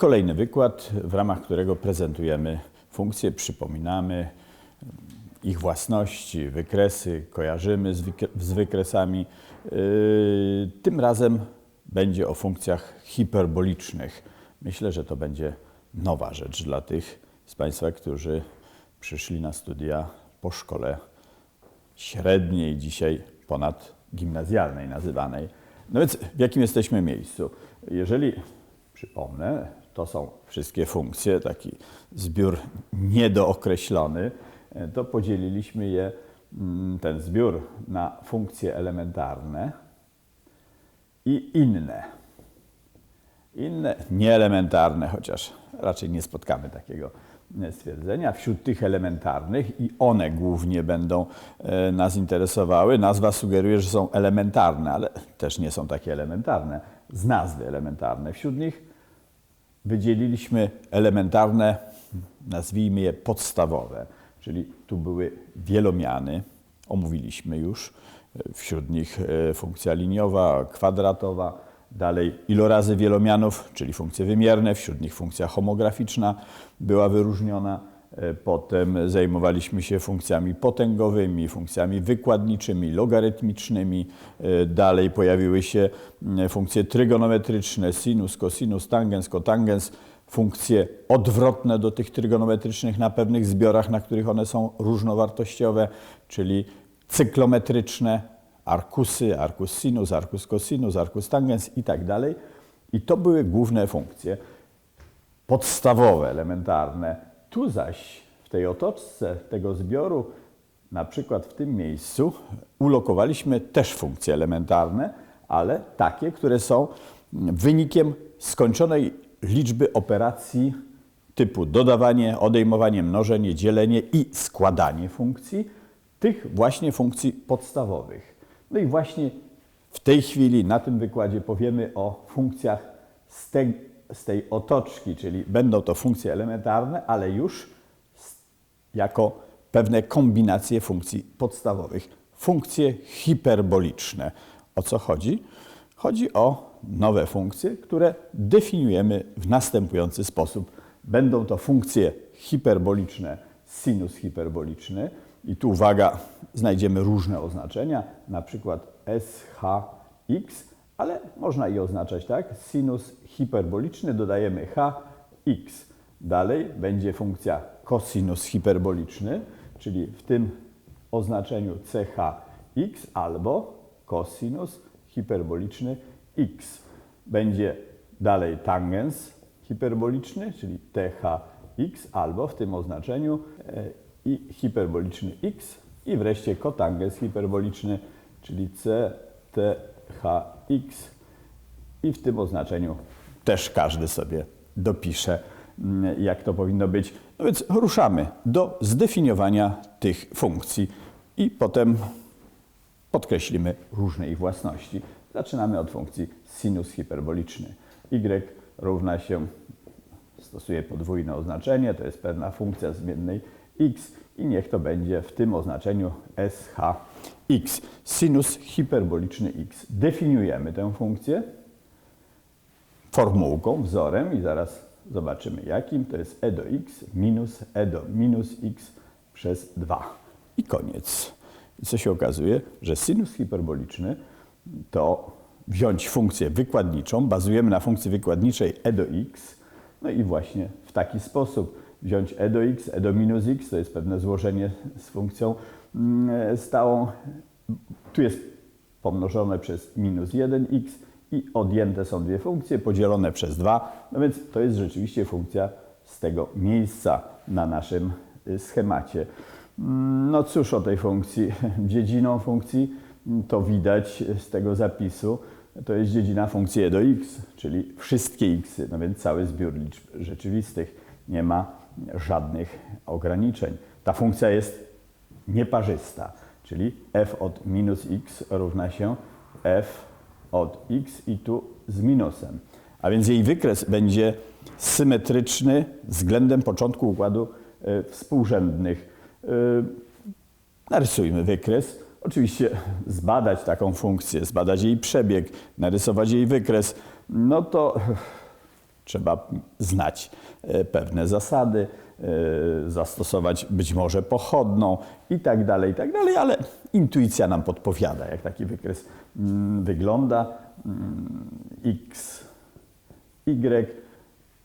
kolejny wykład, w ramach którego prezentujemy funkcje, przypominamy ich własności, wykresy, kojarzymy z, wykre- z wykresami. Yy, Tym razem będzie o funkcjach hiperbolicznych. Myślę, że to będzie nowa rzecz dla tych z Państwa, którzy przyszli na studia po szkole średniej, dzisiaj ponadgimnazjalnej nazywanej. No więc w jakim jesteśmy miejscu? Jeżeli przypomnę, to są wszystkie funkcje, taki zbiór niedookreślony, e, to podzieliliśmy je, mm, ten zbiór na funkcje elementarne i inne. Inne, nieelementarne, chociaż raczej nie spotkamy takiego e, stwierdzenia. Wśród tych elementarnych i one głównie będą e, nas interesowały. Nazwa sugeruje, że są elementarne, ale też nie są takie elementarne. Z nazwy elementarne. Wśród nich wydzieliliśmy elementarne, nazwijmy je podstawowe, czyli tu były wielomiany, omówiliśmy już, wśród nich e, funkcja liniowa, kwadratowa, dalej ilorazy wielomianów, czyli funkcje wymierne, wśród nich funkcja homograficzna była wyróżniona. Potem zajmowaliśmy się funkcjami potęgowymi, funkcjami wykładniczymi, logarytmicznymi. E, Dalej pojawiły się mm, funkcje trygonometryczne, sinus, cosinus, tangens, kotangens, funkcje odwrotne do tych trygonometrycznych na pewnych zbiorach, na których one są różnowartościowe, czyli cyklometryczne, arkusy, arcus sinus, arcus cosinus, arcus tangens i tak dalej. I to były główne funkcje podstawowe, elementarne. Tu zaś w tej otoczce tego zbioru, na przykład w tym miejscu, ulokowaliśmy też funkcje elementarne, ale takie, które są wynikiem skończonej liczby operacji typu dodawanie, odejmowanie, mnożenie, dzielenie i składanie funkcji, tych właśnie funkcji podstawowych. No i właśnie w tej chwili na tym wykładzie powiemy o funkcjach z tej, z tej otoczki, czyli będą to funkcje elementarne, ale już jako pewne kombinacje funkcji podstawowych. Funkcje hiperboliczne. O co chodzi? Chodzi o nowe funkcje, które definiujemy w następujący sposób. Będą to funkcje hiperboliczne, sinus hiperboliczny. I tu uwaga, znajdziemy różne oznaczenia, na przykład SHX, ale można i oznaczać tak. Sinus hiperboliczny dodajemy HX. Dalej będzie funkcja cosinus hiperboliczny, czyli w tym oznaczeniu CHX albo cosinus hiperboliczny x. Będzie dalej tangens hiperboliczny, czyli THX albo w tym oznaczeniu e, i hiperboliczny x i wreszcie kotangens hiperboliczny, czyli CTHX i w tym oznaczeniu też każdy sobie dopisze, mm, jak to powinno być. No więc ruszamy do zdefiniowania tych funkcji i potem podkreślimy różne ich własności. Zaczynamy od funkcji sinus hiperboliczny. y równa się, stosuje podwójne oznaczenie, to jest pewna funkcja zmiennej x i niech to będzie w tym oznaczeniu SHX. Sinus hiperboliczny x. Definiujemy tę funkcję formułką, wzorem i zaraz zobaczymy jakim. To jest e do x minus e do minus x przez 2. I koniec. I co się okazuje, że sinus hiperboliczny to wziąć funkcję wykładniczą, bazujemy na funkcji wykładniczej e do x, no i właśnie w taki sposób wziąć e do x, e do minus x, to jest pewne złożenie z funkcją mm, stałą. Tu jest pomnożone przez minus 1x i odjęte są dwie funkcje podzielone przez 2, no więc to jest rzeczywiście funkcja z tego miejsca na naszym y, schemacie. Mm, No cóż o tej funkcji, dziedziną funkcji mm, to widać z tego zapisu, to jest dziedzina funkcji e do x, czyli wszystkie x, no więc cały zbiór liczb rzeczywistych, nie ma żadnych ograniczeń. Ta funkcja jest nieparzysta, czyli f od minus x równa się f od x i tu z minusem. A więc jej wykres będzie symetryczny względem początku układu e, współrzędnych. E, Narysujmy wykres. Oczywiście zbadać taką funkcję, zbadać jej przebieg, narysować jej wykres, no to trzeba znać e, pewne zasady, e, zastosować być może pochodną i tak dalej, i tak dalej, ale intuicja nam podpowiada, jak taki wykres mm, wygląda. Mm, X, Y.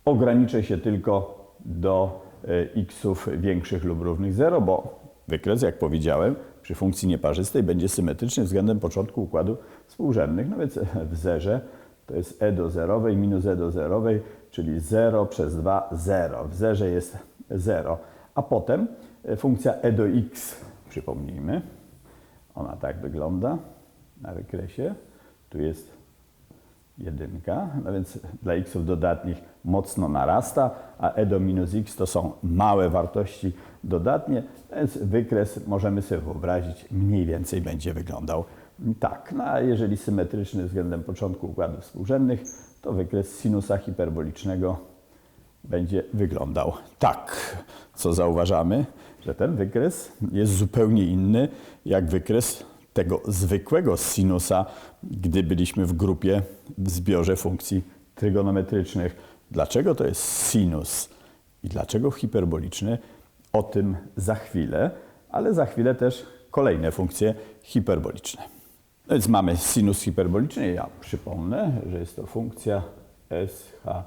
Ograniczę się tylko do e, xów większych lub równych 0, bo wykres, jak powiedziałem, przy funkcji nieparzystej będzie symetryczny względem początku układu współrzędnych. No więc w zerze to jest e do zerowej minus e do zerowej, czyli 0 przez 2, 0. W zerze jest 0. A potem e, funkcja e do x, przypomnijmy, ona tak wygląda na wykresie. Tu jest jedynka, no więc dla xów dodatnich mocno narasta, a e do minus x to są małe wartości dodatnie, więc wykres możemy sobie wyobrazić mniej więcej będzie wyglądał tak. No a jeżeli symetryczny względem początku układów współrzędnych, to wykres sinusa hiperbolicznego będzie wyglądał tak. Co zauważamy? Że ten wykres jest zupełnie inny jak wykres tego zwykłego sinusa, gdy byliśmy w grupie w zbiorze funkcji trygonometrycznych. Dlaczego to jest sinus i dlaczego hiperboliczny? O tym za chwilę, ale za chwilę też kolejne funkcje hiperboliczne. No więc mamy sinus hiperboliczny. Ja przypomnę, że jest to funkcja s h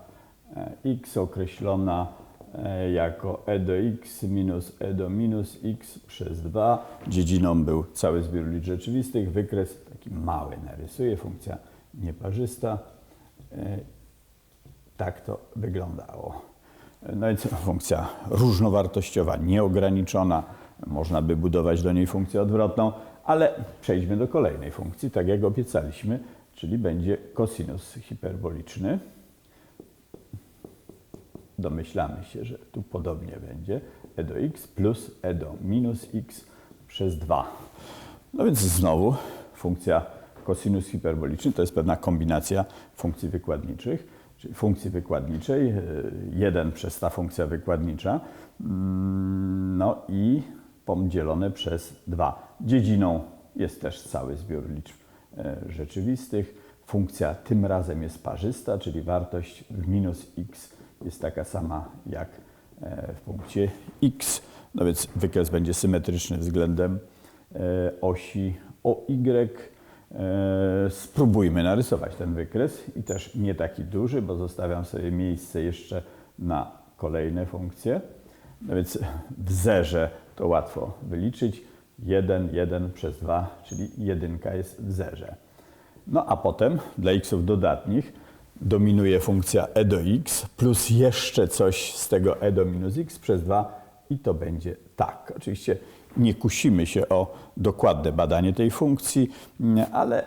x określona e, jako e do x minus e do minus x przez 2. Dziedziną był cały zbiór liczb rzeczywistych. Wykres taki mały narysuję, funkcja nieparzysta. E, tak to wyglądało. No więc funkcja różnowartościowa, nieograniczona. Można by budować do niej funkcję odwrotną, ale przejdźmy do kolejnej funkcji, tak jak obiecaliśmy, czyli będzie kosinus hiperboliczny. Domyślamy się, że tu podobnie będzie. E do x plus e do minus x przez 2. No więc znowu funkcja kosinus hiperboliczny to jest pewna kombinacja funkcji wykładniczych, czyli funkcji wykładniczej, 1 e, przez ta funkcja wykładnicza, mm, no i podzielone przez 2. Dziedziną jest też cały zbiór liczb e, rzeczywistych. Funkcja tym razem jest parzysta, czyli wartość w minus x jest taka sama jak e, w punkcie x. No więc wykres będzie symetryczny względem e, osi OY. E, spróbujmy narysować ten wykres i też nie taki duży, bo zostawiam sobie miejsce jeszcze na kolejne funkcje. No więc w zerze to łatwo wyliczyć. 1, 1 przez 2, czyli jedynka jest w zerze. No a potem dla xów dodatnich dominuje funkcja e do x plus jeszcze coś z tego e do minus x przez 2 i to będzie tak. Oczywiście nie kusimy się o dokładne badanie tej funkcji, ale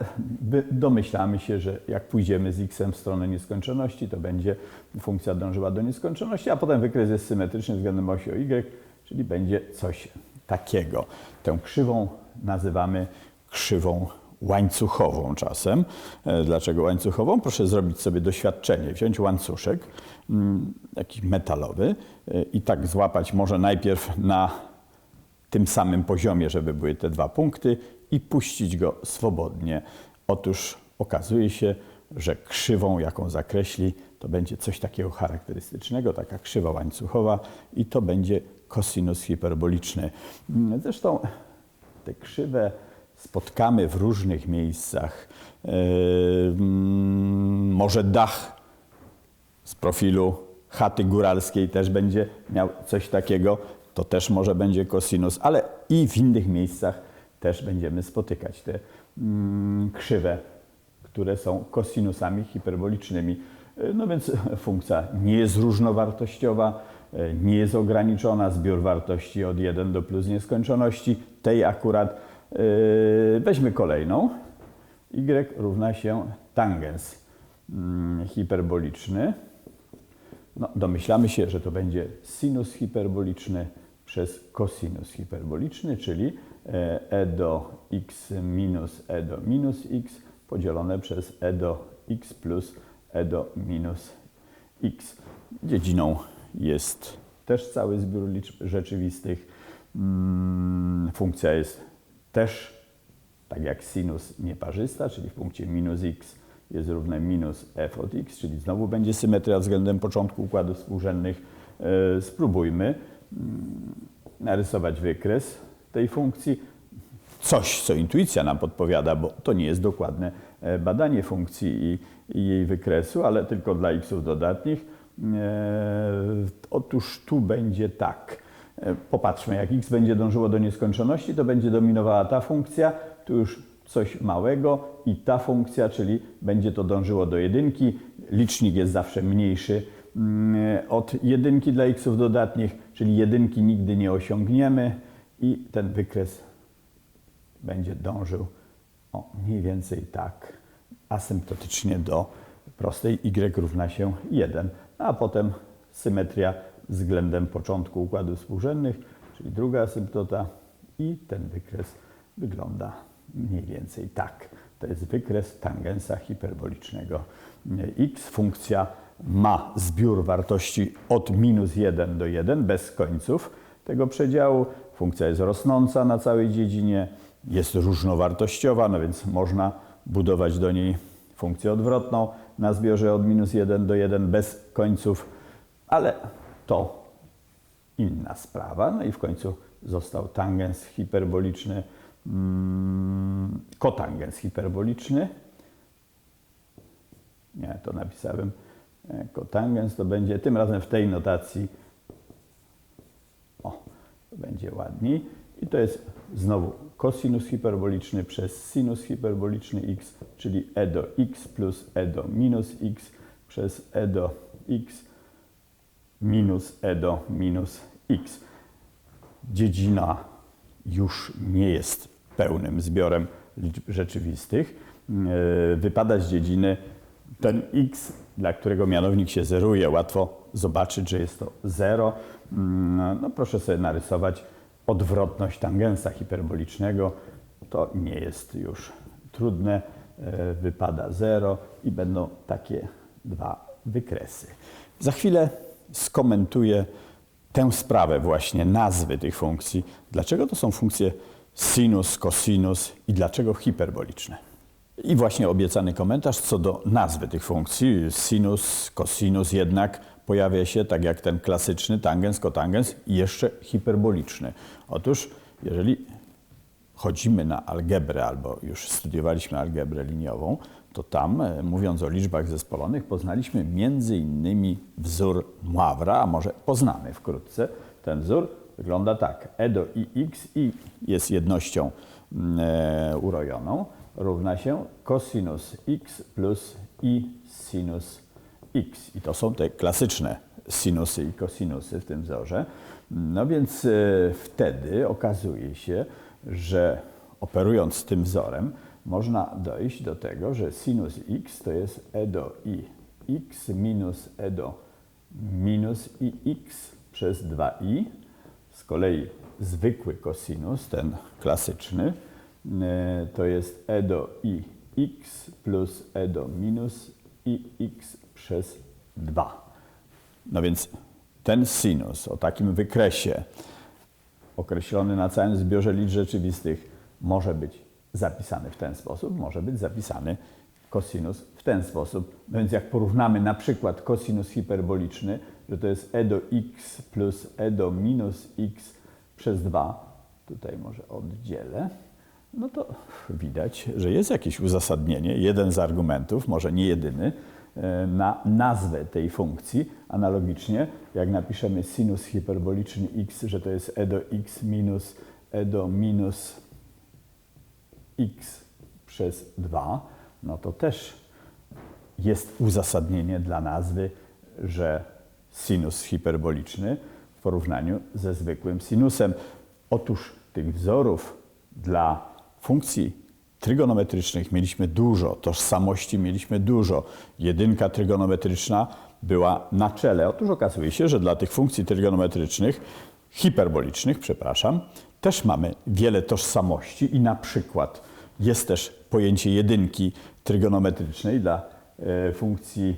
domyślamy się, że jak pójdziemy z x w stronę nieskończoności, to będzie funkcja dążyła do nieskończoności, a potem wykres jest symetryczny względem osi o y, czyli będzie coś takiego. Tę krzywą nazywamy krzywą łańcuchową czasem. E, dlaczego łańcuchową? Proszę zrobić sobie doświadczenie, wziąć łańcuszek mm, jakiś metalowy e, i tak złapać może najpierw na tym samym poziomie, żeby były te dwa punkty i puścić go swobodnie. Otóż okazuje się, że krzywą, jaką zakreśli, to będzie coś takiego charakterystycznego, taka krzywa łańcuchowa i to będzie kosinus hiperboliczny. Zresztą te krzywe spotkamy w różnych miejscach. Mm, może dach z profilu chaty góralskiej też będzie miał coś takiego, to też może będzie kosinus, ale i w innych miejscach też będziemy spotykać te mm, krzywe, które są kosinusami hiperbolicznymi. E, no więc funkcja nie jest różnowartościowa, e, nie jest ograniczona, zbiór wartości od 1 do plus nieskończoności. Tej akurat Yy, weźmy kolejną. Y równa się tangens mm, hiperboliczny. No, domyślamy się, że to będzie sinus hiperboliczny przez kosinus hiperboliczny, czyli e, e do x minus e do minus x podzielone przez e do x plus e do minus x. Dziedziną jest też cały zbiór liczb rzeczywistych. Mm, funkcja jest też tak jak sinus nieparzysta, czyli w punkcie minus x jest równe minus f od x, czyli znowu będzie symetria względem początku układów współrzędnych. E, Spróbujmy narysować wykres tej funkcji. Coś, co intuicja nam podpowiada, bo to nie jest dokładne e, badanie funkcji i, i jej wykresu, ale tylko dla xów dodatnich. E, Otóż tu będzie tak. E, Popatrzmy, jak x będzie dążyło do nieskończoności, to będzie dominowała ta funkcja, tu już coś małego i ta funkcja, czyli będzie to dążyło do jedynki. Licznik jest zawsze mniejszy mm, od jedynki dla xów dodatnich, czyli jedynki nigdy nie osiągniemy i ten wykres będzie dążył o, mniej więcej tak, asymptotycznie do prostej y równa się 1, a potem symetria względem początku układów współrzędnych, czyli druga asymptota i ten wykres wygląda mniej więcej tak. To jest wykres tangensa hiperbolicznego x. Funkcja ma zbiór wartości od minus 1 do 1 bez końców tego przedziału. Funkcja jest rosnąca na całej dziedzinie, jest różnowartościowa, no więc można budować do niej funkcję odwrotną na zbiorze od minus 1 do 1 bez końców, ale to inna sprawa. No i w końcu został tangens hiperboliczny, mm, kotangens hiperboliczny. Nie, to napisałem. Kotangens to będzie tym razem w tej notacji. O, to będzie ładniej. I to jest znowu kosinus hiperboliczny przez sinus hiperboliczny x, czyli e do x plus e do minus x przez e do x minus e do minus x. Dziedzina już nie jest pełnym zbiorem liczb rzeczywistych. E, Wypada z dziedziny ten x, dla którego mianownik się zeruje. Łatwo zobaczyć, że jest to 0. No, proszę sobie narysować odwrotność tangensa hiperbolicznego. To nie jest już trudne. E, Wypada 0 i będą takie dwa wykresy. Za chwilę skomentuję tę sprawę właśnie, nazwy tych funkcji. Dlaczego to są funkcje sinus, cosinus i dlaczego hiperboliczne? I właśnie obiecany komentarz co do nazwy tych funkcji. Sinus, cosinus jednak pojawia się, tak jak ten klasyczny tangens, kotangens, jeszcze hiperboliczny. Otóż, jeżeli chodzimy na algebrę albo już studiowaliśmy algebrę liniową, to tam, e, mówiąc o liczbach zespolonych, poznaliśmy między innymi wzór Moivra, a może poznamy wkrótce. Ten wzór wygląda tak. E do ix i jest jednością mm, e, urojoną, równa się cosinus x plus i sinus x. I to są te klasyczne sinusy i kosinusy w tym wzorze. No więc e, wtedy okazuje się, że operując tym wzorem, można dojść do tego, że sinus x to jest e do i x minus e do minus i x przez 2i. Z kolei zwykły kosinus, ten klasyczny, to jest e do i x plus e do minus i x przez 2. No więc ten sinus o takim wykresie określony na całym zbiorze liczb rzeczywistych może być zapisany w ten sposób, może być zapisany kosinus w ten sposób. No więc jak porównamy na przykład kosinus hiperboliczny, że to jest e do x plus e do minus x przez 2, tutaj może oddzielę, no to widać, że jest jakieś uzasadnienie, jeden z argumentów, może nie jedyny, e, na nazwę tej funkcji. Analogicznie, jak napiszemy sinus hiperboliczny x, że to jest e do x minus e do minus x przez 2, no to też jest uzasadnienie dla nazwy, że sinus hiperboliczny w porównaniu ze zwykłym sinusem. Otóż tych wzorów dla funkcji trygonometrycznych mieliśmy dużo, tożsamości mieliśmy dużo. Jedynka trygonometryczna była na czele. Otóż okazuje się, że dla tych funkcji trygonometrycznych, hiperbolicznych, przepraszam, też mamy wiele tożsamości i na przykład jest też pojęcie jedynki trygonometrycznej dla e, funkcji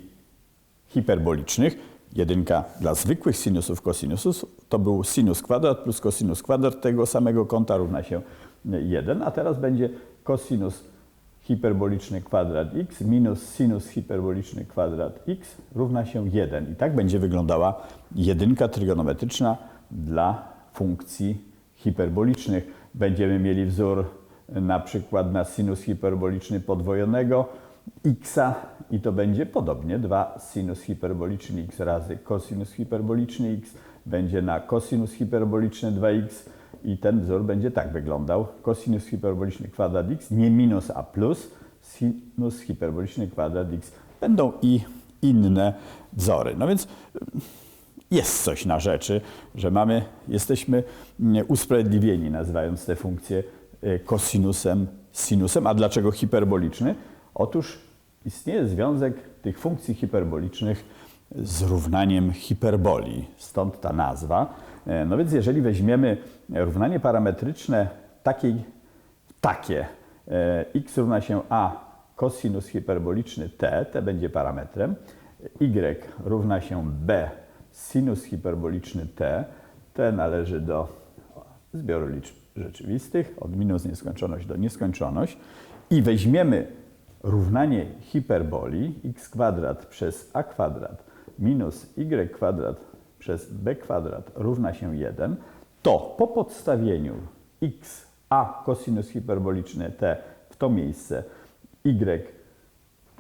hiperbolicznych. Jedynka dla zwykłych sinusów, kosinusów to był sinus kwadrat plus kosinus kwadrat tego samego kąta równa się 1, a teraz będzie kosinus hiperboliczny kwadrat x minus sinus hiperboliczny kwadrat x równa się 1. I tak będzie wyglądała jedynka trygonometryczna dla funkcji hiperbolicznych. Będziemy mieli wzór na przykład na sinus hiperboliczny podwojonego x i to będzie podobnie 2 sinus hiperboliczny x razy cosinus hiperboliczny x będzie na cosinus hiperboliczny 2x i ten wzór będzie tak wyglądał. Cosinus hiperboliczny kwadrat x, nie minus a plus, sinus hiperboliczny kwadrat x. Będą i inne wzory. No więc jest coś na rzeczy, że mamy, jesteśmy mm, usprawiedliwieni nazywając te funkcje y, kosinusem, sinusem. A dlaczego hiperboliczny? Otóż istnieje związek tych funkcji hiperbolicznych z równaniem hiperboli, stąd ta nazwa. E, No więc jeżeli weźmiemy równanie parametryczne takie, e, x równa się a cosinus hiperboliczny t, t będzie parametrem, y równa się b sinus hiperboliczny t, t należy do zbioru liczb rzeczywistych, od minus nieskończoność do nieskończoność i weźmiemy równanie hiperboli x kwadrat przez a kwadrat minus y kwadrat przez b kwadrat równa się 1, to po podstawieniu x a cosinus hiperboliczny t w to miejsce, y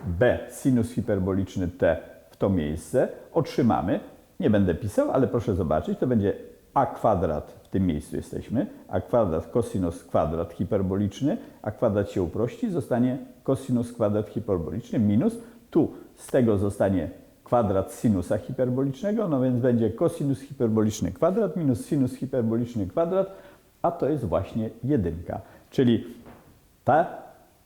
b sinus hiperboliczny t w to miejsce, otrzymamy, nie będę pisał, ale proszę zobaczyć, to będzie a kwadrat, w tym miejscu jesteśmy, a kwadrat cosinus kwadrat hiperboliczny, a kwadrat się uprości, zostanie cosinus kwadrat hiperboliczny minus, tu z tego zostanie kwadrat sinusa hiperbolicznego, no więc będzie cosinus hiperboliczny kwadrat minus sinus hiperboliczny kwadrat, a to jest właśnie jedynka. Czyli ta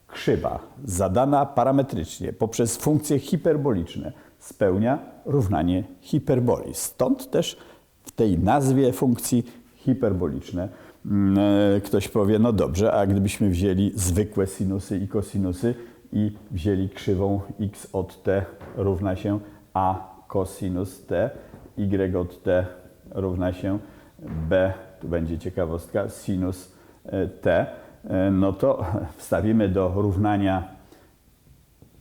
krzywa zadana parametrycznie poprzez funkcje hiperboliczne spełnia równanie hiperboli. Stąd też w tej nazwie funkcji hiperboliczne mm, e, ktoś powie, no dobrze, a gdybyśmy wzięli zwykłe sinusy i kosinusy i wzięli krzywą x od t równa się a cosinus t, y od t równa się b, tu będzie ciekawostka, sinus e, t, e, no to wstawimy do równania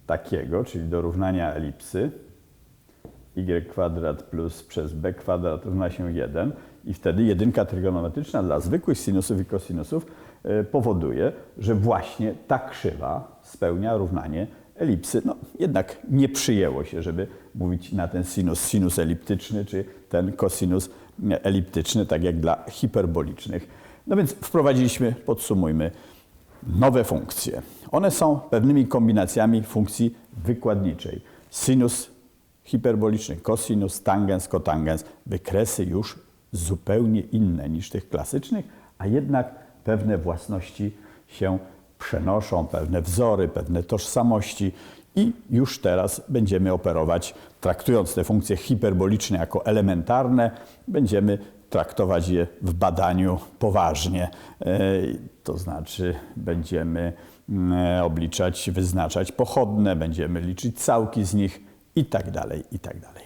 takiego, czyli do równania elipsy, y kwadrat plus przez b kwadrat równa się 1 i wtedy jedynka trygonometryczna dla zwykłych sinusów i kosinusów e, powoduje, że właśnie ta krzywa spełnia równanie elipsy. No, jednak nie przyjęło się, żeby mówić na ten sinus sinus eliptyczny, czy ten kosinus eliptyczny, tak jak dla hiperbolicznych. No więc wprowadziliśmy, podsumujmy, nowe funkcje. One są pewnymi kombinacjami funkcji wykładniczej. Sinus hiperboliczny, cosinus, tangens, kotangens. Wykresy już zupełnie inne niż tych klasycznych, a jednak pewne własności się przenoszą, pewne wzory, pewne tożsamości i już teraz będziemy operować, traktując te funkcje hiperboliczne jako elementarne, będziemy traktować je w badaniu poważnie. E, To znaczy będziemy mm, obliczać, wyznaczać pochodne, będziemy liczyć całki z nich i tak dalej, i tak dalej.